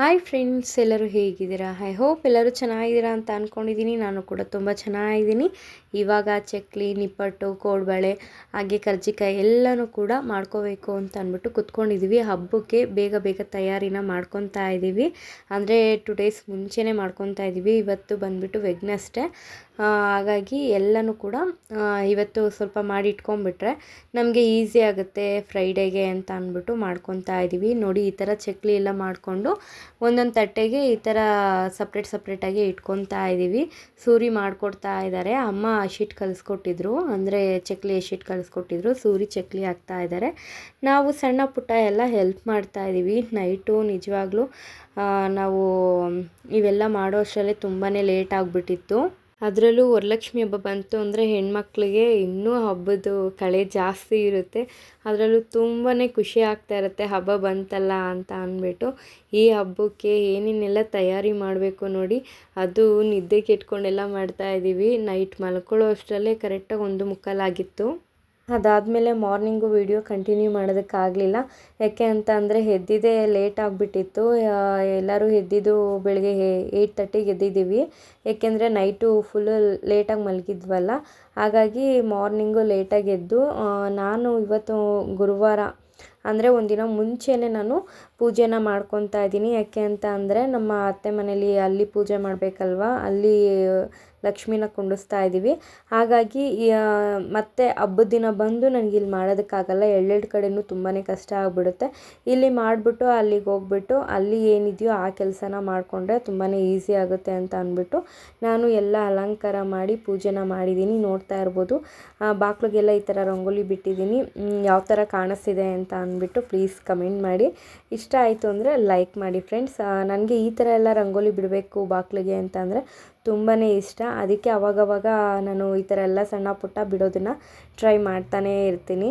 Hi friends ಎಲ್ಲರೂ ಹೇಗಿದ್ದೀರಾ? I hope ಎಲ್ಲರೂ ಚೆನ್ನಾಗಿದ್ದೀರಾ ಅಂತ ಅಂದ್ಕೊಂಡಿದ್ದೀನಿ ನಾನು ಕೂಡ ತುಂಬ ಚೆನ್ನಾಗಿದ್ದೀನಿ. ಇವಾಗ ಚಕ್ಲಿ, ನಿಪ್ಪಟ್ಟು, ಕೋಡುಬಳೆ, ಹಾಗೆ ಕರ್ಜಿಕಾಯಿ ಎಲ್ಲನೂ ಕೂಡ ಮಾಡ್ಕೋಬೇಕು ಅಂತ ಅಂದ್ಬಿಟ್ಟು ಕುತ್ಕೊಂಡಿದ್ದೀವಿ ಹಬ್ಬಕ್ಕೆ ಬೇಗ ಬೇಗ ತಯಾರಿನ ಮಾಡ್ಕೊತಾ ಇದ್ದೀವಿ ಅಂದರೆ ಟು ಡೇಸ್ ಮುಂಚೆನೇ ಮಾಡ್ಕೊತಾ ಇದ್ದೀವಿ ಇವತ್ತು ಬಂದುಬಿಟ್ಟು ವೆಗ್ನಸ್ಡೇ ಹಾಗಾಗಿ ಎಲ್ಲನೂ ಕೂಡ ಇವತ್ತು ಸ್ವಲ್ಪ ಮಾಡಿ ಇಟ್ಕೊಂಡ್ಬಿಟ್ರೆ ನಮಗೆ ಈಸಿ ಆಗುತ್ತೆ ಫ್ರೈಡೇಗೆ ಅಂತ ಅಂದ್ಬಿಟ್ಟು ಮಾಡ್ಕೊತಾ ಇದ್ದೀವಿ ನೋಡಿ, ಈ ಥರ ಚಕ್ಲಿ ಎಲ್ಲ ಮಾಡಿಕೊಂಡು ಒಂದೊಂದು ತಟ್ಟೆಗೆ ಈ ಥರ ಸಪ್ರೇಟ್ ಸಪ್ರೇಟಾಗಿ ಇಟ್ಕೊತಾ ಇದ್ದೀವಿ ಸೂರಿ ಮಾಡಿಕೊಡ್ತಾ ಇದ್ದಾರೆ. ಅಮ್ಮ ಹಸಿಟ್ಟು ಕಲಿಸ್ಕೊಟ್ಟಿದ್ರು. ಅಂದರೆ ಚಕ್ಲಿ ಶೀಟ್ ಕಲಿಸ್ಕೊಟ್ಟಿದ್ರು. ಸೂರಿ ಚಕ್ಲಿ ಹಾಕ್ತಾ ಇದ್ದಾರೆ ನಾವು ಸಣ್ಣ ಪುಟ್ಟ ಎಲ್ಲ ಹೆಲ್ಪ್ ಮಾಡ್ತಾ ಇದ್ದೀವಿ ನೈಟು ನಿಜವಾಗ್ಲೂ ನಾವು ಇವೆಲ್ಲ ಮಾಡೋ ಅಷ್ಟರಲ್ಲೇ ತುಂಬಾ ಲೇಟ್ ಆಗಿಬಿಟ್ಟಿತ್ತು. ಅದರಲ್ಲೂ ವರಲಕ್ಷ್ಮಿ ಹಬ್ಬ ಬಂತು ಅಂದರೆ ಹೆಣ್ಮಕ್ಳಿಗೆ ಇನ್ನೂ ಹಬ್ಬದ ಕಳೆ ಜಾಸ್ತಿ ಇರುತ್ತೆ. ಅದರಲ್ಲೂ ತುಂಬಾ ಖುಷಿ ಆಗ್ತಾ ಇರುತ್ತೆ, ಹಬ್ಬ ಬಂತಲ್ಲ ಅಂತ ಅಂದ್ಬಿಟ್ಟು. ಈ ಹಬ್ಬಕ್ಕೆ ಏನೇನೆಲ್ಲ ತಯಾರಿ ಮಾಡಬೇಕು ನೋಡಿ, ಅದು ನಿದ್ದೆ ಕೆಟ್ಕೊಂಡೆಲ್ಲ ಮಾಡ್ತಾ ಇದ್ದೀವಿ ನೈಟ್ ಮಲ್ಕೊಳ್ಳೋ ಅಷ್ಟರಲ್ಲೇ ಕರೆಕ್ಟಾಗಿ ಒಂದು ಮುಕ್ಕಾಲಾಗಿತ್ತು. ಅದಾದಮೇಲೆ ಮಾರ್ನಿಂಗು ವೀಡಿಯೋ ಕಂಟಿನ್ಯೂ ಮಾಡೋದಕ್ಕಾಗಲಿಲ್ಲ. ಯಾಕೆ ಅಂತ ಅಂದರೆ ಎದ್ದಿದ್ದೇ ಲೇಟ್ ಆಗಿಬಿಟ್ಟಿತ್ತು. ಎಲ್ಲರೂ ಎದ್ದಿದ್ದು ಬೆಳಗ್ಗೆ ಏಯ್ಟ್ ತರ್ಟಿಗೆ ಎದ್ದಿದ್ದೀವಿ. ಏಕೆಂದರೆ ನೈಟು ಫುಲ್ಲು ಲೇಟಾಗಿ ಮಲಗಿದ್ವಲ್ಲ. ಹಾಗಾಗಿ ಮಾರ್ನಿಂಗು ಲೇಟಾಗಿ ಎದ್ದು ನಾನು ಇವತ್ತು ಗುರುವಾರ, ಅಂದರೆ ಒಂದಿನ ಮುಂಚೆನೇ ನಾನು ಪೂಜೆನ ಮಾಡ್ಕೊತಾ ಇದ್ದೀನಿ ಯಾಕೆ ಅಂತ ಅಂದರೆ ನಮ್ಮ ಅತ್ತೆ ಮನೇಲಿ ಅಲ್ಲಿ ಪೂಜೆ ಮಾಡಬೇಕಲ್ವ? ಅಲ್ಲಿ ಲಕ್ಷ್ಮೀನ ಕುಂಡಿಸ್ತಾ ಇದ್ದೀವಿ ಹಾಗಾಗಿ ಮತ್ತೆ ಹಬ್ಬದ ದಿನ ಬಂದು ನನಗೆ ಇಲ್ಲಿ ಮಾಡೋದಕ್ಕಾಗಲ್ಲ. ಎರಡೆರಡು ಕಡೆಯೂ ತುಂಬಾ ಕಷ್ಟ ಆಗಿಬಿಡುತ್ತೆ. ಇಲ್ಲಿ ಮಾಡಿಬಿಟ್ಟು, ಅಲ್ಲಿಗೆ ಹೋಗ್ಬಿಟ್ಟು, ಅಲ್ಲಿ ಏನಿದೆಯೋ ಆ ಕೆಲಸನ ಮಾಡಿಕೊಂಡ್ರೆ ತುಂಬಾ ಈಸಿ ಆಗುತ್ತೆ ಅಂತ ಅಂದ್ಬಿಟ್ಟು ನಾನು ಎಲ್ಲ ಅಲಂಕಾರ ಮಾಡಿ ಪೂಜೆನ ಮಾಡಿದ್ದೀನಿ ನೋಡ್ತಾ ಇರ್ಬೋದು. ಬಾಕ್ಲಿಗೆಲ್ಲ ಈ ಥರ ರಂಗೋಲಿ ಬಿಟ್ಟಿದ್ದೀನಿ ಯಾವ ಥರ ಕಾಣಿಸ್ತಿದೆ ಅಂತ ಅಂದ್ಬಿಟ್ಟು ಪ್ಲೀಸ್ ಕಮೆಂಟ್ ಮಾಡಿ. ಇಷ್ಟ ಆಯಿತು ಅಂದರೆ ಲೈಕ್ ಮಾಡಿ ಫ್ರೆಂಡ್ಸ್ ನನಗೆ ಈ ಥರ ಎಲ್ಲ ರಂಗೋಲಿ ಬಿಡಬೇಕು ಬಾಕ್ಲಿಗೆ ಅಂತ ಅಂದರೆ ತುಂಬಾ ಇಷ್ಟ. ಅದಕ್ಕೆ ಅವಾಗವಾಗ ನಾನು ಈ ಥರ ಎಲ್ಲ ಸಣ್ಣ ಪುಟ್ಟ ಬಿಡೋದನ್ನು ಟ್ರೈ ಮಾಡ್ತಾನೇ ಇರ್ತೀನಿ.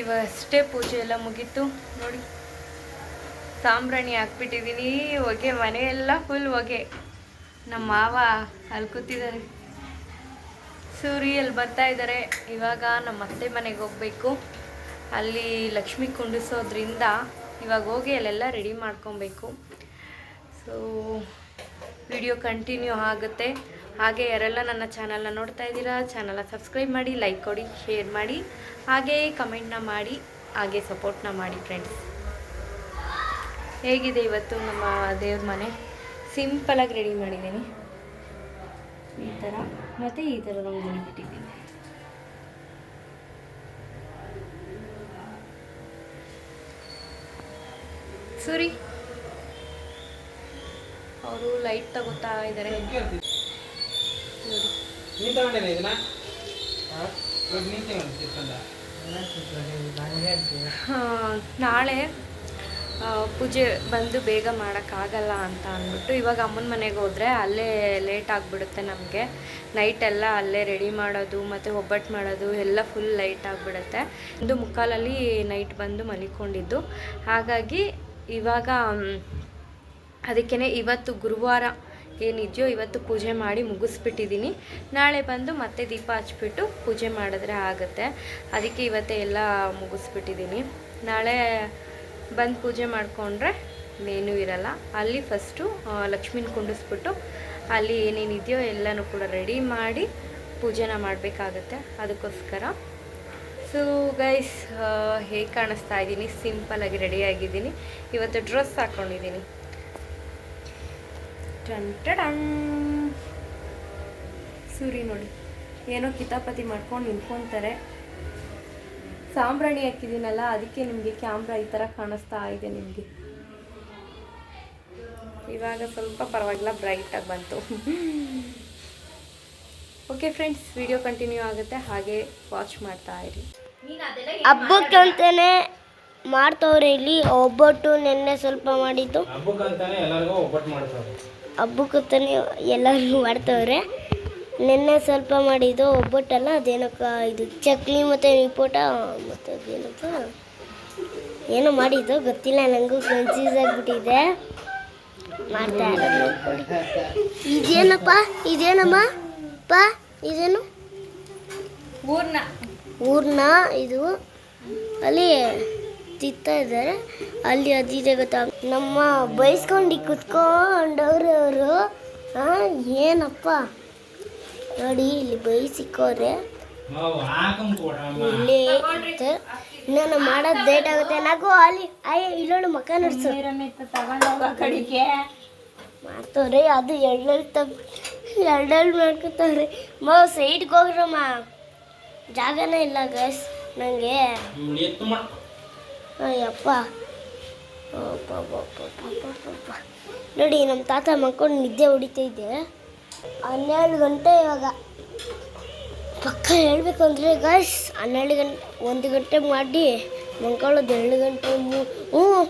ಇವಷ್ಟೇ ಪೂಜೆ ಎಲ್ಲ ಮುಗೀತು. ನೋಡಿ, ಸಾಂಬ್ರಾಣಿ ಹಾಕ್ಬಿಟ್ಟಿದ್ದೀನಿ ಹೊಗೆ ಮನೆಯೆಲ್ಲ ಫುಲ್ ಹೊಗೆ. ನಮ್ಮ ಮಾವ ಅಲ್ಲಿ ಕೂತಿದ್ದಾರೆ ಸೂರಿಯಲ್ಲಿ ಬರ್ತಾ ಇದ್ದಾರೆ ಇವಾಗ ನಮ್ಮ ಅತ್ತೆ ಮನೆಗೆ ಹೋಗಬೇಕು. ಅಲ್ಲಿ ಲಕ್ಷ್ಮಿ ಕುಂಡಿಸೋದ್ರಿಂದ ಇವಾಗ ಹೋಗಿ ಅಲ್ಲೆಲ್ಲ ರೆಡಿ ಮಾಡ್ಕೊಬೇಕು. ಸೊ ವಿಡಿಯೋ ಕಂಟಿನ್ಯೂ ಆಗುತ್ತೆ. ಹಾಗೆ ಯಾರೆಲ್ಲ ನನ್ನ ಚಾನಲ್ನ ನೋಡ್ತಾ ಇದ್ದೀರಾ ಚಾನಲ್ನ ಸಬ್ಸ್ಕ್ರೈಬ್ ಮಾಡಿ ಲೈಕ್ ಕೊಡಿ ಶೇರ್ ಮಾಡಿ, ಹಾಗೆ ಕಮೆಂಟ್ನ ಮಾಡಿ, ಹಾಗೆ ಸಪೋರ್ಟ್ನ ಮಾಡಿ ಫ್ರೆಂಡ್ಸ್ ಹೇಗಿದೆ ಇವತ್ತು ನಮ್ಮ ದೇವ್ರ ಮನೆ? ಸಿಂಪಲಾಗಿ ರೆಡಿ ಮಾಡಿದ್ದೀನಿ. ಈ ಥರ ಮತ್ತು ಈ ಥರ ರಂಗೋಲಿ ಬಿಟ್ಟಿದ್ದೀನಿ ಸೂರಿ. ಅವರು ಲೈಟ್ ತಗೋತಾ ಇದ್ದಾರೆ ನಾಳೆ ಪೂಜೆ ಬಂದು ಬೇಗ ಮಾಡೋಕ್ಕಾಗಲ್ಲ ಅಂತ ಅಂದ್ಬಿಟ್ಟು ಇವಾಗ ಅಮ್ಮನ ಮನೆಗೆ ಹೋದರೆ ಅಲ್ಲೇ ಲೇಟ್ ಆಗಿಬಿಡುತ್ತೆ ನಮಗೆ. ನೈಟ್ ಎಲ್ಲ ಅಲ್ಲೇ ರೆಡಿ ಮಾಡೋದು ಮತ್ತು ಒಬ್ಬಟ್ಟು ಮಾಡೋದು ಎಲ್ಲ ಫುಲ್ ಲೈಟ್ ಆಗಿಬಿಡುತ್ತೆ. ಒಂದು ಮುಕ್ಕಾಲಲ್ಲಿ ನೈಟ್ ಬಂದು ಮಲಿಕೊಂಡಿದ್ದು. ಹಾಗಾಗಿ ಇವಾಗ ಅದಕ್ಕೇ ಇವತ್ತು ಗುರುವಾರ ಏನಿದೆಯೋ ಇವತ್ತು ಪೂಜೆ ಮಾಡಿ ಮುಗಿಸ್ಬಿಟ್ಟಿದ್ದೀನಿ. ನಾಳೆ ಬಂದು ಮತ್ತೆ ದೀಪ ಹಚ್ಬಿಟ್ಟು ಪೂಜೆ ಮಾಡಿದ್ರೆ ಆಗುತ್ತೆ. ಅದಕ್ಕೆ ಇವತ್ತೇ ಎಲ್ಲ ಮುಗಿಸ್ಬಿಟ್ಟಿದ್ದೀನಿ. ನಾಳೆ ಬಂದು ಪೂಜೆ ಮಾಡಿಕೊಂಡ್ರೆ ಏನೂ ಇರಲ್ಲ. ಅಲ್ಲಿ ಫಸ್ಟು ಲಕ್ಷ್ಮೀನ ಕುಂಡಿಸ್ಬಿಟ್ಟು ಅಲ್ಲಿ ಏನೇನಿದೆಯೋ ಎಲ್ಲನೂ ಕೂಡ ರೆಡಿ ಮಾಡಿ ಪೂಜೆನ ಮಾಡಬೇಕಾಗತ್ತೆ. ಅದಕ್ಕೋಸ್ಕರ ಸೊ ಗೈಸ್ ಹೇಗೆ ಕಾಣಿಸ್ತಾ ಇದ್ದೀನಿ? ಸಿಂಪಲಾಗಿ ರೆಡಿ ಆಗಿದ್ದೀನಿ. ಇವತ್ತು ಡ್ರೆಸ್ ಹಾಕ್ಕೊಂಡಿದ್ದೀನಿ ಟನ್ ಟಡನ್. ಸೂರಿ ನೋಡಿ. ಏನೋ ಕಿತಾಪತಿ ಮಾಡ್ಕೊಂಡು ನಿಂತ್ಕೊತಾರೆ. ಸಾಂಬ್ರಾಣಿ ಹಾಕಿದ್ದೀನಲ್ಲ ಅದಕ್ಕೆ ನಿಮಗೆ ಕ್ಯಾಮ್ರಾ ಈ ಥರ ಕಾಣಿಸ್ತಾ ಇದೆ ನಿಮಗೆ. ಇವಾಗ ಸ್ವಲ್ಪ ಪರವಾಗಿಲ್ಲ ಬ್ರೈಟಾಗಿ ಬಂತು. ಓಕೆ ಫ್ರೆಂಡ್ಸ್ ವಿಡಿಯೋ ಕಂಟಿನ್ಯೂ ಆಗುತ್ತೆ. ಹಾಗೆ ವಾಚ್ ಮಾಡ್ತಾ ಇರಿ. ಹಬ್ಬಕ್ಕಂತಾನೆ ಮಾಡ್ತವ್ರೆ ಇಲ್ಲಿ. ಒಬ್ಬಟ್ಟು ನೆನ್ನೆ ಸ್ವಲ್ಪ ಮಾಡಿದ್ದು. ಹಬ್ಬಕ್ಕಂತಾನೆ ಎಲ್ಲರಿಗೂ ಒಬ್ಬಟ್ಟು ಮಾಡ್ತಾರೆ. ಹಬ್ಬಕ್ಕಂತಾನೆ ಎಲ್ಲರೂ ಮಾಡ್ತವ್ರೆ. ನೆನ್ನೆ ಸ್ವಲ್ಪ ಮಾಡಿದ್ದು ಒಬ್ಬಟ್ಟಲ್ಲ ಅದೇನಕ್ಕ ಇದು ಚಕ್ಲಿ ಮತ್ತು ನಿಪೋಟ ಮತ್ತು ಅದೇನಪ್ಪ ಏನೋ ಮಾಡಿದ್ದು ಗೊತ್ತಿಲ್ಲ ನನಗೂ ಕನ್ಫ್ಯೂಸ್ ಆಗಿಬಿಟ್ಟಿದೆ. ಮಾಡ್ತಾ ಇದೇನಪ್ಪ? ಇದೇನಮ್ಮ? ಪಾ? ಇದೇನು? ಊರ್ನ. ಊರ್ನ ಇದು ಅಲ್ಲಿ ತಿತ್ತಾ ಇದ್ದಾರೆ. ಅಲ್ಲಿ ಅದಿದೆ ಗೊತ್ತಾ ನಮ್ಮ ಬೈಸ್ಕೊಂಡು ಕುತ್ಕೊಂಡವ್ರೆ ಅವರು ಏನಪ್ಪ? ನೋಡಿ, ಇಲ್ಲಿ ಕೊಡಮ್ಮ ಇಲ್ಲಿ ನಾವು ಮಾಡೋದು ಲೇಟ್ ಆಗುತ್ತೆ. ನಾಗು, ಅಲ್ಲಿ, ಅಯ್ಯ ಇಲ್ಲೋಳು ಮಕ್ಕ ನಡ್ಸು. ಮಾಡ್ತವ್ರೆ, ಅದು ಎಳ್ಳೆಳ್ ತಪ್ಪು ಎಳ್ಳೆಳ್ ಮಾಡ್ಕೊತಾವ್ರೆ. ಮ ಸೈಡ್ಗೆ ಹೋಗ್ರಮ್ಮ. ಜಾಗನೇ ಇಲ್ಲ ಗೈಸ್ ನನಗೆ ಅಯ್ಯಪ್ಪ. ನೋಡಿ ನಮ್ಮ ತಾತ ಮಲ್ಕೊಂಡು ನಿದ್ದೆ ಹೊಡಿತೈತೆ ಹನ್ನೆರಡು ಗಂಟೆ ಇವಾಗ. ಪಕ್ಕ ಹೇಳಬೇಕು ಅಂದರೆ ಗೈಸ್ ಹನ್ನೆರಡು ಗಂಟೆ ಒಂದು ಗಂಟೆ ಮಾಡಿ ಮಲ್ಕೊಳ್ಳೋದು ಎರಡು ಗಂಟೆ ಮೂ- ಹ್ಞೂ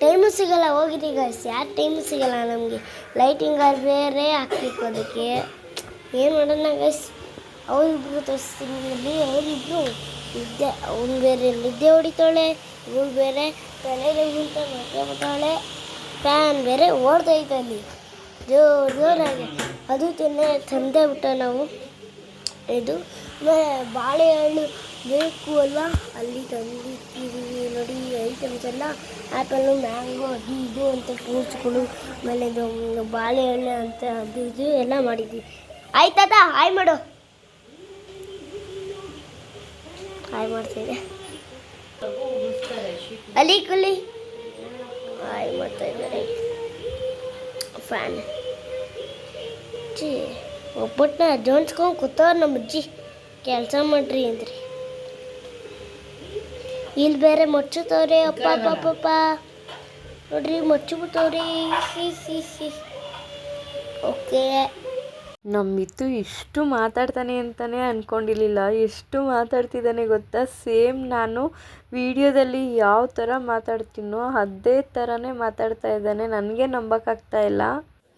ಟೈಮು ಸಿಗಲ್ಲ ಹೋಗಿದ್ದೀವಿ ಗೈಸ್ ಯಾರು ಟೈಮು ಸಿಗಲ್ಲ ನಮಗೆ. ಲೈಟಿಂಗ್ ಬೇರೆ ಹಾಕ್ಬೇಕು ಅದಕ್ಕೆ. ಏನು ಮಾಡೋಣ ಗೈಸ್ ಅವರಿಬ್ರು ತೋರಿಸ್ತೀನಿ ಇಲ್ಲಿ ಅವರಿಬ್ರು ನಿದ್ದೆ ಅವ್ನು ಬೇರೆ ನಿದ್ದೆ ಹೊಡಿತಾಳೆ? ಇವಳು ಬೇರೆ ತಲೆಗೆ ಅಂತ ಮಾಡ್ಕೊಬಿಟ್ಟಾಳೆ ಫ್ಯಾನ್ ಬೇರೆ ಓಡ್ತೈತೆ ಅಲ್ಲಿ. ಜೋರು ಜೋರಾಗಿ. ಅದು ತಿನ್ನೆ, ತಂದೆ ಬಿಟ್ಟ ನಾವು. ಇದು ಬಾಳೆಹಣ್ಣು ಬೇಕು ಅಲ್ವಾ? ಅಲ್ಲಿ ತಂದಿಟ್ಟಿದ್ದೀವಿ ನೋಡಿ ಐಟಮ್ಸ್ ಎಲ್ಲ. ಆ್ಯಪಲ್ಲು ಮ್ಯಾಂಗೋ, ಅದು ಇದು ಅಂತ ಫ್ರೂಟ್ಸ್ಗಳು ಆಮೇಲೆ ಇದು ಬಾಳೆಹಣ್ಣು ಅಂತ, ಅದು ಇದು ಎಲ್ಲ ಮಾಡಿದ್ವಿ. ಆಯ್ತದ ಹಾಯ್ ಮಾಡು. ಹಾಯ್ ಮಾಡ್ತಿದ್ದೆ ಅಲ್ಲಿ ಕುಲಿ ಹಾಯ್ ಮಾಡ್ತಾ ಇದ್ದಾರೆ. ಫ್ಯಾನ್ ಅಜ್ಜಿ ಒಬ್ಬಟ್ಟನ್ನ ಜೋನ್ಸ್ಕೊಂಡು ಕೂತವ್ರ ನಮ್ಮ ಅಜ್ಜಿ. ಕೆಲಸ ಮಾಡ್ರಿ ಅಂದ್ರಿ. ಇಲ್ಲಿ ಬೇರೆ ಮಚ್ಚುತ್ತವ್ರೆ ಅಪ್ಪ ಅಪ್ಪ ಅಪ್ಪ ನೋಡ್ರಿ ಮಚ್ಚು ಬಿಟ್ಟವ್ರಿ. ಓಕೆ ನಮ್ಮ ಮಿತ್ತು ಇಷ್ಟು ಮಾತಾಡ್ತಾನೆ ಅಂತಲೇ ಅಂದ್ಕೊಂಡಿರಲಿಲ್ಲ ಎಷ್ಟು ಮಾತಾಡ್ತಿದ್ದಾನೆ ಗೊತ್ತಾ? ಸೇಮ್ ನಾನು ವಿಡಿಯೋದಲ್ಲಿ ಯಾವ ಥರ ಮಾತಾಡ್ತೀನೋ ಅದೇ ಥರನೇ ಮಾತಾಡ್ತಾ ಇದ್ದಾನೆ. ನನಗೆ ನಂಬೋಕ್ಕಾಗ್ತಾ ಇಲ್ಲ.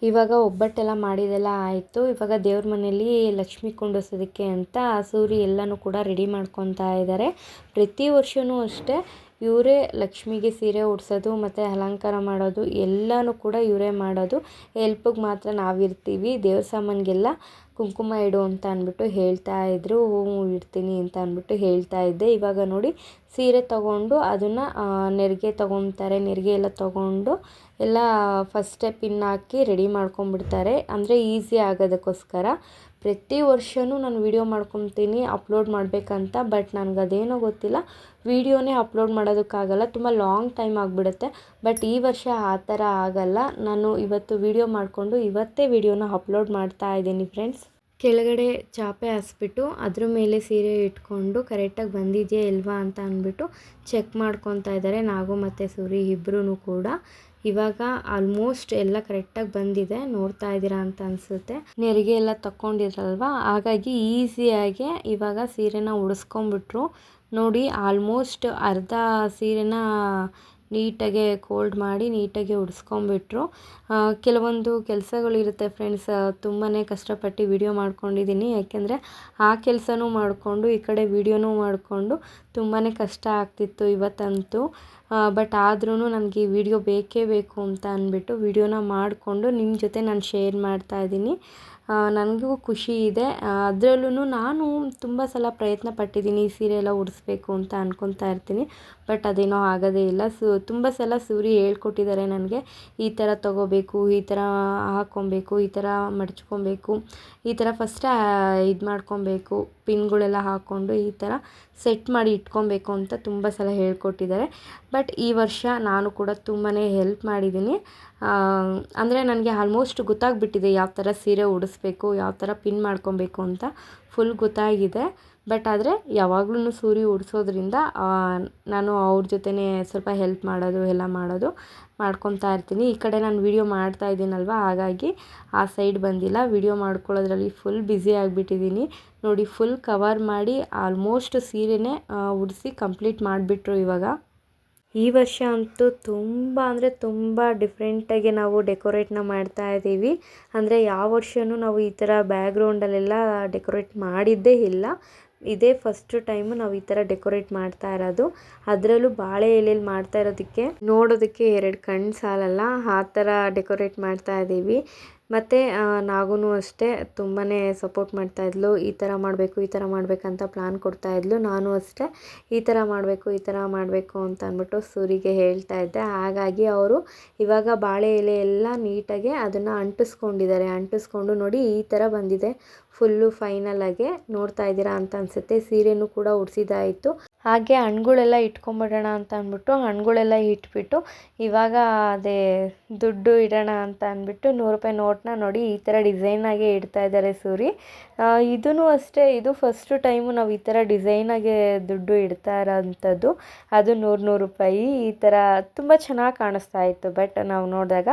ಇವಾಗ ಒಬ್ಬಟ್ಟೆಲ್ಲ ಮಾಡಿದೆಲ್ಲ ಆಯಿತು. ಇವಾಗ ದೇವ್ರ ಮನೆಯಲ್ಲಿ ಲಕ್ಷ್ಮಿ ಕುಂಡಿಸೋದಕ್ಕೆ ಅಂತ ಸೂರಿ ಎಲ್ಲನೂ ಕೂಡ ರೆಡಿ ಮಾಡ್ಕೊತಾ ಇದ್ದಾರೆ. ಪ್ರತಿ ವರ್ಷವೂ ಅಷ್ಟೇ. ಇವರೇ ಲಕ್ಷ್ಮಿಗೆ ಸೀರೆ ಉಡ್ಸೋದು ಮತ್ತು ಅಲಂಕಾರ ಮಾಡೋದು ಎಲ್ಲನೂ ಕೂಡ ಇವರೇ ಮಾಡೋದು. ಹೆಲ್ಪಿಗೆ ಮಾತ್ರ ನಾವಿರ್ತೀವಿ. ದೇವ್ರ ಸಾಮಾನಿಗೆಲ್ಲ ಕುಂಕುಮ ಇಡು ಅಂತ ಅಂದ್ಬಿಟ್ಟು ಹೇಳ್ತಾ ಇದ್ರು. ಹ್ಞೂ ಇಡ್ತೀನಿ ಅಂತ ಅಂದ್ಬಿಟ್ಟು ಹೇಳ್ತಾ ಇದ್ದೆ. ಇವಾಗ ನೋಡಿ ಸೀರೆ ತಗೊಂಡು ಅದನ್ನು ನೆರಿಗೆ ತೊಗೊತಾರೆ. ನೆರಿಗೆ ಎಲ್ಲ ತಗೊಂಡು ಎಲ್ಲ ಫಸ್ಟೇ ಪಿನ್ ಹಾಕಿ ರೆಡಿ ಮಾಡ್ಕೊಂಡ್ಬಿಡ್ತಾರೆ. ಅಂದರೆ ಈಸಿ ಆಗೋದಕ್ಕೋಸ್ಕರ. ಪ್ರತಿ ವರ್ಷವೂ ನಾನು ವೀಡಿಯೋ ಮಾಡ್ಕೊತೀನಿ, ಅಪ್ಲೋಡ್ ಮಾಡಬೇಕಂತ, ಬಟ್ ನನಗೆ ಅದೇನೋ ಗೊತ್ತಿಲ್ಲ. ವೀಡಿಯೋನೇ ಅಪ್ಲೋಡ್ ಮಾಡೋದಕ್ಕಾಗಲ್ಲ, ತುಂಬ ಲಾಂಗ್ ಟೈಮ್ ಆಗಿಬಿಡುತ್ತೆ. ಬಟ್ ಈ ವರ್ಷ ಆ ಥರ ಆಗಲ್ಲ. ನಾನು ಇವತ್ತು ವೀಡಿಯೋ ಮಾಡಿಕೊಂಡು ಇವತ್ತೇ ವೀಡಿಯೋನ ಅಪ್ಲೋಡ್ ಮಾಡ್ತಾ ಇದ್ದೀನಿ ಫ್ರೆಂಡ್ಸ್. ಕೆಳಗಡೆ ಚಾಪೆ ಹಾಸ್ಬಿಟ್ಟು, ಅದ್ರ ಮೇಲೆ ಸೀರೆ ಇಟ್ಕೊಂಡು ಕರೆಕ್ಟಾಗಿ ಬಂದಿದೆಯಾ ಇಲ್ವಾ ಅಂತ ಅಂದ್ಬಿಟ್ಟು ಚೆಕ್ ಮಾಡ್ಕೊತಾ ಇದ್ದಾರೆ. ನಾಗು ಮತ್ತು ಸೂರಿ ಇಬ್ಬರೂ ಕೂಡ. ಇವಾಗ ಆಲ್ಮೋಸ್ಟ್ ಎಲ್ಲ ಕರೆಕ್ಟಾಗಿ ಬಂದಿದೆ, ನೋಡ್ತಾ ಇದ್ದೀರಾ ಅಂತ ಅನಿಸುತ್ತೆ. ನೆರಿಗೆ ಎಲ್ಲ ತಗೊಂಡಿದ್ರಲ್ವ ಹಾಗಾಗಿ ಈಸಿಯಾಗಿ ಇವಾಗ ಸೀರೆನ ಉಡಿಸ್ಕೊಂಬಿಟ್ರು ನೋಡಿ ಆಲ್ಮೋಸ್ಟ್ ಅರ್ಧ ಸೀರೆನ ನೀಟಾಗೆ ಕೋಲ್ಡ್ ಮಾಡಿ ನೀಟಾಗಿ ಉಡ್ಸ್ಕೊಂಬಿಟ್ರು. ಕೆಲವೊಂದು ಕೆಲಸಗಳಿರುತ್ತೆ ಫ್ರೆಂಡ್ಸ್. ತುಂಬಾ ಕಷ್ಟಪಟ್ಟು ವಿಡಿಯೋ ಮಾಡ್ಕೊಂಡಿದ್ದೀನಿ ಯಾಕೆಂದರೆ ಆ ಕೆಲಸನೂ ಮಾಡಿಕೊಂಡು, ಈ ಕಡೆ ವಿಡಿಯೋನೂ ಮಾಡಿಕೊಂಡು ತುಂಬಾ ಕಷ್ಟ ಆಗ್ತಿತ್ತು ಇವತ್ತಂತೂ. ಬಟ್ ಆದ್ರೂ ನನಗೆ ಈ ವಿಡಿಯೋ ಬೇಕೇ ಬೇಕು ಅಂತ ಅಂದ್ಬಿಟ್ಟು ವಿಡಿಯೋನ ಮಾಡಿಕೊಂಡು ನಿಮ್ಮ ಜೊತೆ ನಾನು ಶೇರ್ ಮಾಡ್ತಾ ಇದ್ದೀನಿ ನನಗೂ ಖುಷಿ ಇದೆ. ಅದರಲ್ಲೂ ನಾನು ತುಂಬ ಸಲ ಪ್ರಯತ್ನ ಪಟ್ಟಿದ್ದೀನಿ ಈ ಸೀರೆ ಎಲ್ಲ ಉಡಿಸ್ಬೇಕು ಅಂತ ಅಂದ್ಕೊತಾ ಇರ್ತೀನಿ. ಬಟ್ ಅದೇನೋ ಆಗೋದೇ ಇಲ್ಲ. ಸು, ತುಂಬ ಸಲ ಸೂರಿ ಹೇಳ್ಕೊಟ್ಟಿದ್ದಾರೆ ನನಗೆ. ಈ ಥರ ತೊಗೋಬೇಕು, ಈ ಥರ ಹಾಕ್ಕೊಬೇಕು ಈ ಥರ ಮಡ್ಚ್ಕೊಬೇಕು, ಈ ಥರ ಫಸ್ಟ್ ಇದು ಮಾಡ್ಕೊಬೇಕು, ಪಿನ್ಗಳೆಲ್ಲ ಹಾಕ್ಕೊಂಡು ಈ ಥರ ಸೆಟ್ ಮಾಡಿ ಇಟ್ಕೊಬೇಕು ಅಂತ ತುಂಬ ಸಲ ಹೇಳ್ಕೊಟ್ಟಿದ್ದಾರೆ. ಬಟ್ ಈ ವರ್ಷ ನಾನು ಕೂಡ ತುಂಬಾ ಹೆಲ್ಪ್ ಮಾಡಿದ್ದೀನಿ. ಅಂದರೆ ನನಗೆ ಆಲ್ಮೋಸ್ಟ್ ಗೊತ್ತಾಗ್ಬಿಟ್ಟಿದೆ ಯಾವ ಥರ ಸೀರೆ ಉಡಿಸ್ಬೇಕು, ಯಾವ ಥರ ಪಿನ್ ಮಾಡ್ಕೊಬೇಕು ಅಂತ. ಫುಲ್ ಗೊತ್ತಾಗಿದೆ. ಬಟ್ ಆದರೆ ಯಾವಾಗ್ಲೂ ಸೂರಿ ಉಡಿಸೋದ್ರಿಂದ ನಾನು ಅವ್ರ ಜೊತೆನೇ ಸ್ವಲ್ಪ ಹೆಲ್ಪ್ ಮಾಡೋದು, ಎಲ್ಲ ಮಾಡೋದು ಮಾಡ್ಕೊತಾ ಇರ್ತೀನಿ. ಈ ಕಡೆ ನಾನು ವೀಡಿಯೋ ಮಾಡ್ತಾ ಇದ್ದೀನಲ್ವ? ಹಾಗಾಗಿ ಆ ಸೈಡ್ ಬಂದಿಲ್ಲ. ವೀಡಿಯೋ ಮಾಡ್ಕೊಳ್ಳೋದ್ರಲ್ಲಿ ಫುಲ್ ಬ್ಯುಸಿ ಆಗಿಬಿಟ್ಟಿದ್ದೀನಿ. ನೋಡಿ ಫುಲ್ ಕವರ್ ಮಾಡಿ ಆಲ್ಮೋಸ್ಟ್ ಸೀರೆನೇ ಉಡಿಸಿ ಕಂಪ್ಲೀಟ್ ಮಾಡಿಬಿಟ್ರು ಇವಾಗ. ಈ ವರ್ಷ ಅಂತೂ ತುಂಬ ಅಂದರೆ ತುಂಬ ಡಿಫ್ರೆಂಟಾಗಿ ನಾವು ಡೆಕೋರೇಟ್ನ ಮಾಡ್ತಾ ಇದ್ದೀವಿ. ಅಂದರೆ ಯಾವ ವರ್ಷವೂ ನಾವು ಈ ಥರ ಬ್ಯಾಗ್ರೌಂಡಲ್ಲೆಲ್ಲ ಡೆಕೋರೇಟ್ ಮಾಡಿದ್ದೇ ಇಲ್ಲ. ಇದೇ ಫಸ್ಟ್ ಟೈಮು ನಾವು ಈ ಥರ ಡೆಕೋರೇಟ್ ಮಾಡ್ತಾ ಇರೋದು. ಅದರಲ್ಲೂ ಬಾಳೆ ಎಲೆಯಲ್ಲಿ ಮಾಡ್ತಾ ಇರೋದಕ್ಕೆ ನೋಡೋದಕ್ಕೆ ಎರಡು ಕಣ್ಣು ಸಾಲಲ್ಲ, ಆ ಥರ ಡೆಕೋರೇಟ್ ಮಾಡ್ತಾ ಇದ್ದೀವಿ ಮತ್ತು ನಾಗೂ ಅಷ್ಟೇ ತುಂಬಾ ಸಪೋರ್ಟ್ ಮಾಡ್ತಾಯಿದ್ಲು ಈ ಥರ ಮಾಡಬೇಕು, ಈ ಥರ ಮಾಡಬೇಕಂತ ಪ್ಲ್ಯಾನ್ ಕೊಡ್ತಾಯಿದ್ಲು ನಾನು ಅಷ್ಟೇ ಈ ಥರ ಮಾಡಬೇಕು, ಈ ಥರ ಮಾಡಬೇಕು ಅಂತ ಅಂದ್ಬಿಟ್ಟು ಸೂರಿಗೆ ಹೇಳ್ತಾ ಇದ್ದೆ. ಹಾಗಾಗಿ ಅವರು ಇವಾಗ ಬಾಳೆ ಎಲೆ ಎಲ್ಲ ನೀಟಾಗಿ ಅದನ್ನು ಅಂಟಿಸ್ಕೊಂಡಿದ್ದಾರೆ. ಅಂಟಿಸ್ಕೊಂಡು ನೋಡಿ ಈ ಥರ ಬಂದಿದೆ. ಫುಲ್ಲು ಫೈನಲ್ ನೋಡ್ತಾ ಇದ್ದೀರಾ ಅಂತ ಅನಿಸುತ್ತೆ. ಸೀರೆನೂ ಕೂಡ ಉಡ್ಸಿದ್ದಾಯಿತು. ಹಾಗೆ ಹಣ್ಗಳೆಲ್ಲ ಇಟ್ಕೊಂಬಿಡೋಣ ಅಂತ ಅಂದ್ಬಿಟ್ಟು ಹಣ್ಗಳೆಲ್ಲ ಇಟ್ಬಿಟ್ಟು ಇವಾಗ ಅದೇ ದುಡ್ಡು ಇಡೋಣ ಅಂತ ಅಂದ್ಬಿಟ್ಟು ನೂರು ರೂಪಾಯಿ ನೋಟ್ನ ನೋಡಿ ಈ ಥರ ಡಿಸೈನಾಗೆ ಇಡ್ತಾ ಇದ್ದಾರೆ ಸೂರಿ. ಇದೂ ಅಷ್ಟೇ, ಇದು ಫಸ್ಟು ಟೈಮು ನಾವು ಈ ಥರ ಡಿಸೈನಾಗೆ ದುಡ್ಡು ಇಡ್ತಾ ಇರೋಂಥದ್ದು. ಅದು ನೂರು ನೂರು ರೂಪಾಯಿ. ಈ ಥರ ತುಂಬ ಚೆನ್ನಾಗಿ ಕಾಣಿಸ್ತಾ ಇತ್ತು. ಬಟ್ ನಾವು ನೋಡಿದಾಗ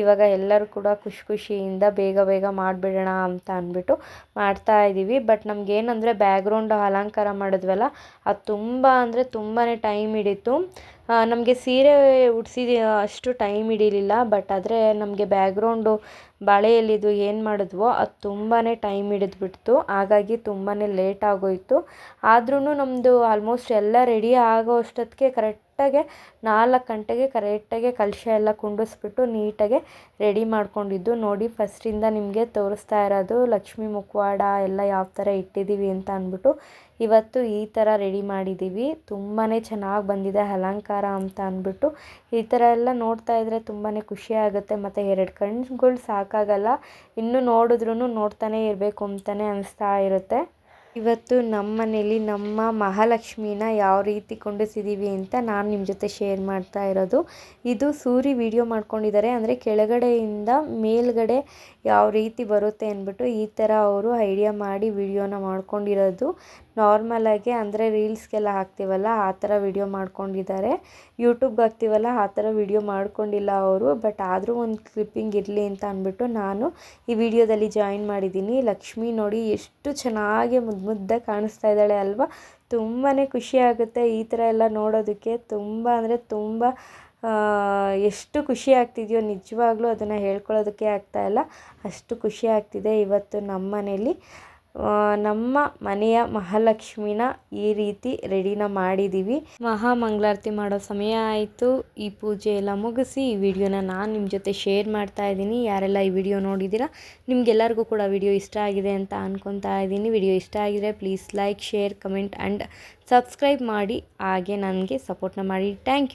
ಇವಾಗ ಎಲ್ಲರೂ ಕೂಡ ಖುಷಿ ಖುಷಿಯಿಂದ ಬೇಗ ಬೇಗ ಮಾಡಿಬಿಡೋಣ ಅಂತ ಅಂದ್ಬಿಟ್ಟು ಮಾಡ್ತಾ ಇದ್ದೀವಿ ಬಟ್ ನಮಗೇನಂದರೆ ಬ್ಯಾಗ್ರೌಂಡ್ ಅಲಂಕಾರ ಮಾಡಿದ್ವಲ್ಲ, ಅದು ತುಂಬ ಅಂದರೆ ತುಂಬಾ ಟೈಮ್ ಹಿಡಿತು. ನಮಗೆ ಸೀರೆ ಉಡ್ಸಿದ ಅಷ್ಟು ಟೈಮ್ ಹಿಡೀಲಿಲ್ಲ. ಬಟ್ ಆದರೆ ನಮಗೆ ಬ್ಯಾಗ್ರೌಂಡು ಬಾಳೆ ಎಲೆದು ಏನು ಮಾಡಿದ್ವೋ ಅದು ತುಂಬಾ ಟೈಮ್ ಹಿಡಿದ್ಬಿಡ್ತು. ಹಾಗಾಗಿ ತುಂಬಾ ಲೇಟ್ ಆಗೋಯಿತು. ಆದ್ರೂ ನಮ್ಮದು ಆಲ್ಮೋಸ್ಟ್ ಎಲ್ಲ ರೆಡಿ ಆಗೋ ಅಷ್ಟೊತ್ತಿಗೆ ಕರೆಕ್ಟಾಗೆ ನಾಲ್ಕು ಗಂಟೆಗೆ ಕರೆಕ್ಟಾಗೆ ಕಲಶ ಎಲ್ಲ ಕುಂಡಿಸ್ಬಿಟ್ಟು ನೀಟಾಗೆ ರೆಡಿ ಮಾಡ್ಕೊಂಡಿದ್ದು. ನೋಡಿ ಫಸ್ಟಿಂದ ನಿಮಗೆ ತೋರಿಸ್ತಾ ಇರೋದು ಲಕ್ಷ್ಮೀ ಮುಖವಾಡ ಎಲ್ಲ ಯಾವ ಥರ ಇಟ್ಟಿದ್ದೀವಿ ಅಂತ ಅಂದ್ಬಿಟ್ಟು ಇವತ್ತು ಈ ಥರ ರೆಡಿ ಮಾಡಿದ್ದೀವಿ. ತುಂಬಾ ಚೆನ್ನಾಗಿ ಬಂದಿದೆ ಅಲಂಕಾರ ಅಂತ ಅಂದ್ಬಿಟ್ಟು. ಈ ಥರ ಎಲ್ಲ ನೋಡ್ತಾ ಇದ್ದರೆ ತುಂಬಾ ಖುಷಿ ಆಗುತ್ತೆ. ಮತ್ತು ಎರಡು ಕಣ್ಗಳು ಸಾಕಾಗಲ್ಲ. ಇನ್ನೂ ನೋಡಿದ್ರೂ ನೋಡ್ತಾನೇ ಇರಬೇಕು ಅಂತಲೇ ಅನಿಸ್ತಾ ಇರುತ್ತೆ. ಇವತ್ತು ನಮ್ಮ ಮನೇಲಿ ನಮ್ಮ ಮಹಾಲಕ್ಷ್ಮಿನ ಯಾವ ರೀತಿ ಕೊಂಡಿಸಿದ್ದೀವಿ ಅಂತ ನಾನು ನಿಮ್ಮ ಜೊತೆ ಶೇರ್ ಮಾಡ್ತಾ ಇರೋದು. ಇದು ಸೂರಿ ವಿಡಿಯೋ ಮಾಡ್ಕೊಂಡಿದ್ದಾರೆ. ಅಂದರೆ ಕೆಳಗಡೆಯಿಂದ ಮೇಲ್ಗಡೆ ಯಾವ ರೀತಿ ಬರುತ್ತೆ ಅಂದ್ಬಿಟ್ಟು ಈ ಥರ ಅವರು ಐಡಿಯಾ ಮಾಡಿ ವಿಡಿಯೋನ ಮಾಡ್ಕೊಂಡಿರೋದು. ನಾರ್ಮಲಾಗಿ ಅಂದರೆ ರೀಲ್ಸ್ಗೆಲ್ಲ ಹಾಕ್ತೀವಲ್ಲ, ಆ ಥರ ವಿಡಿಯೋ ಮಾಡ್ಕೊಂಡಿದ್ದಾರೆ. ಯೂಟ್ಯೂಬ್ಗೆ ಹಾಕ್ತೀವಲ್ಲ, ಆ ಥರ ವಿಡಿಯೋ ಮಾಡ್ಕೊಂಡಿಲ್ಲ ಅವರು. ಬಟ್ ಆದರೂ ಒಂದು ಕ್ಲಿಪ್ಪಿಂಗ್ ಇರಲಿ ಅಂತ ಅಂದ್ಬಿಟ್ಟು ನಾನು ಈ ವಿಡಿಯೋದಲ್ಲಿ ಜಾಯಿನ್ ಮಾಡಿದ್ದೀನಿ. ಲಕ್ಷ್ಮಿ ನೋಡಿ ಎಷ್ಟು ಚೆನ್ನಾಗಿ ಮುದ್ದು ಮುದ್ದಾಗಿ ಕಾಣಿಸ್ತಾ ಇದ್ದಾಳೆ ಅಲ್ವಾ? ತುಂಬಾ ಖುಷಿ ಆಗುತ್ತೆ ಈ ಥರ ಎಲ್ಲ ನೋಡೋದಕ್ಕೆ. ತುಂಬ ಅಂದರೆ ತುಂಬ ಎಷ್ಟು ಖುಷಿ ಆಗ್ತಿದೆಯೋ ನಿಜವಾಗ್ಲೂ ಅದನ್ನು ಹೇಳ್ಕೊಳ್ಳೋದಕ್ಕೆ ಆಗ್ತಾಯಿಲ್ಲ ಅಷ್ಟು ಖುಷಿ ಆಗ್ತಿದೆ ಇವತ್ತು ನಮ್ಮ ಮನೇಲಿ ನಮ್ಮ ಮನೆಯ ಮಹಾಲಕ್ಷ್ಮಿನ ಈ ರೀತಿ ರೆಡಿನ ಮಾಡಿದ್ದೀವಿ ಮಹಾ ಮಂಗಳಾರತಿ ಮಾಡೋ ಸಮಯ ಆಯಿತು. ಈ ಪೂಜೆ ಎಲ್ಲ ಮುಗಿಸಿ ಈ ವಿಡಿಯೋನ ನಾನು ನಿಮ್ಮ ಜೊತೆ ಶೇರ್ ಮಾಡ್ತಾ ಇದ್ದೀನಿ. ಯಾರೆಲ್ಲ ಈ ವಿಡಿಯೋ ನೋಡಿದ್ದೀರಾ, ನಿಮಗೆಲ್ಲರಿಗೂ ಕೂಡ ವಿಡಿಯೋ ಇಷ್ಟ ಆಗಿದೆ ಅಂತ ಅನ್ಕೊತಾ ಇದ್ದೀನಿ. ವಿಡಿಯೋ ಇಷ್ಟ ಆಗಿದ್ರೆ please like, share, comment and subscribe ಮಾಡಿ. ಹಾಗೆ ನನಗೆ ಸಪೋರ್ಟ್ನ ಮಾಡಿ. Thank you.